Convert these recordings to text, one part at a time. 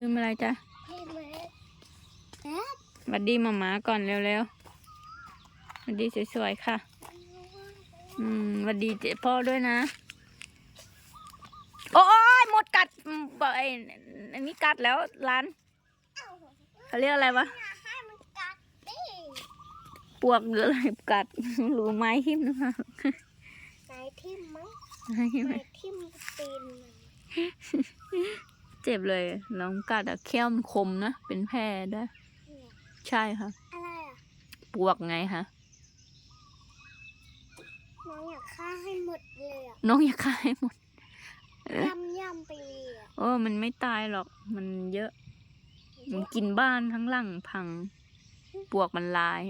ลืมอะไรจ๊ะพี่เมย์แอดหวัดดีหมาหมาก่อนเร็วๆหวัดดีสวยๆค่ะ อืมหวัดดีเจ๊พ่อด้วยนะ โอ้ยหมดกัดอืมบอกไอ้อันนี้กัดแล้วร้านเขาเรียกอะไรวะอย่าให้มันกัดดิปวกหรืออะไรกัดหรือไม้ทิ่มหรือเปล่าไหนทิ่มมั้งไม้ทิ่มไหนทิ่มตีนมัน เจ็บเลย น้องกัดอะเขี้ยวมันคมนะ เป็นแผลด้วยเนี่ยใช่ค่ะ อะไรอะปวกไงคะ น้องอยากฆ่าให้หมดเลยอะน้องอยากฆ่าให้หมด ย่ำย่ำๆไปเลยอะโอ้มันไม่ตายหรอก มันเยอะ มันกินบ้านทั้งหลังพัง ปวกมันลาย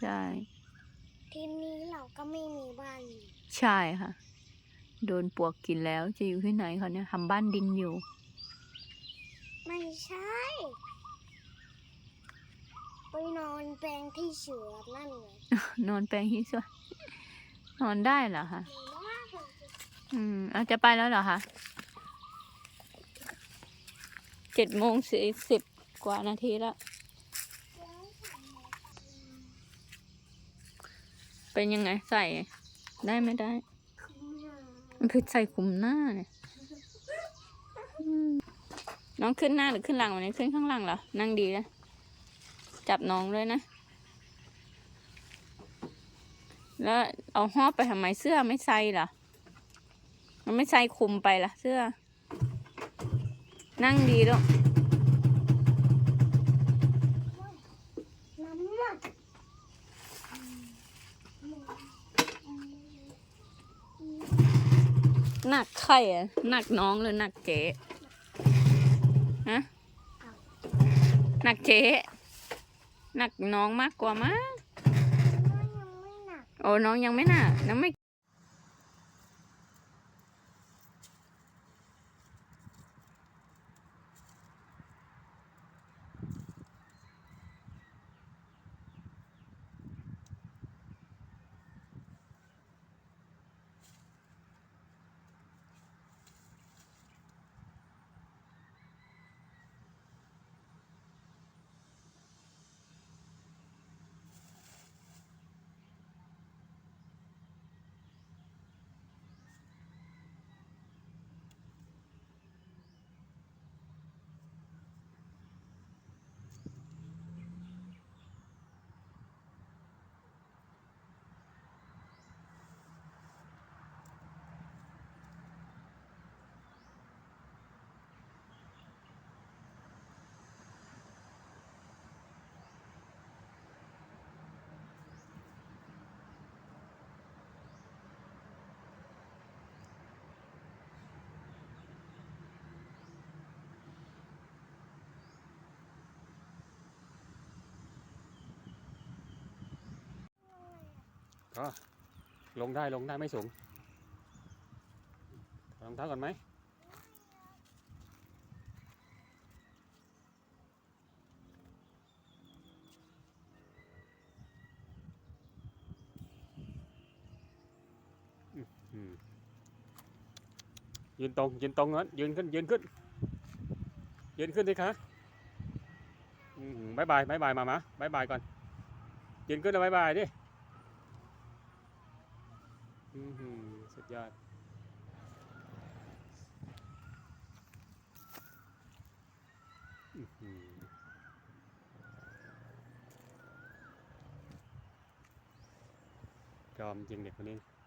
ใช่ ทีนี้เราก็ไม่มีบ้านอยู่ ใช่ค่ะ โดนปวกกินแล้วจะอยู่ที่ไหนคะเนี่ยทำบ้านดินอยู่ ไม่ใช่ ไปนอนแปลงที่เสือนั่นไงนอนแปลงที่สวนนอนได้เหรอคะหนูว่ามันจะอืมเอาจะไปแล้วเหรอคะเจ็ดโมงสี่สิบกว่านาทีแล้ว เป็นยังไงใส่ได้ไม่ได้ มันคือใส่ขุมหน้าเนี่ยน้องขึ้นหน้าหรือขึ้นหลังวันนี้ขึ้นข้างหลังเหรอ นั่งดีนะ จับน้องเลยนะ แล้วเอาห่อไปทำไมเสื้อไม่ใส่เหรอ มันไม่ใส่คุมไปล่ะ เสื้อ นั่งดีแล้ว น้ำมัน หนักใครอะหนักน้องหรือหนักเจ๊ฮะหนักเจ๊หนักน้องมากกว่ามั้งยังไม่หนักโอ้น้องยังไม่หนักน้องไม่ ก็ลงได้ลงได้ไม่สูงถอดรองเท้าก่อนไหมยืนตรงยืนตรงนั้นยืนขึ้นยืนขึ้นยืนขึ้นสิคะบายบายบายบายมามาบายบายก่อนยืนขึ้นแล้วบายบายดิ อือหือสุด ยอดอือหือยอมจริงเด็กคนนี้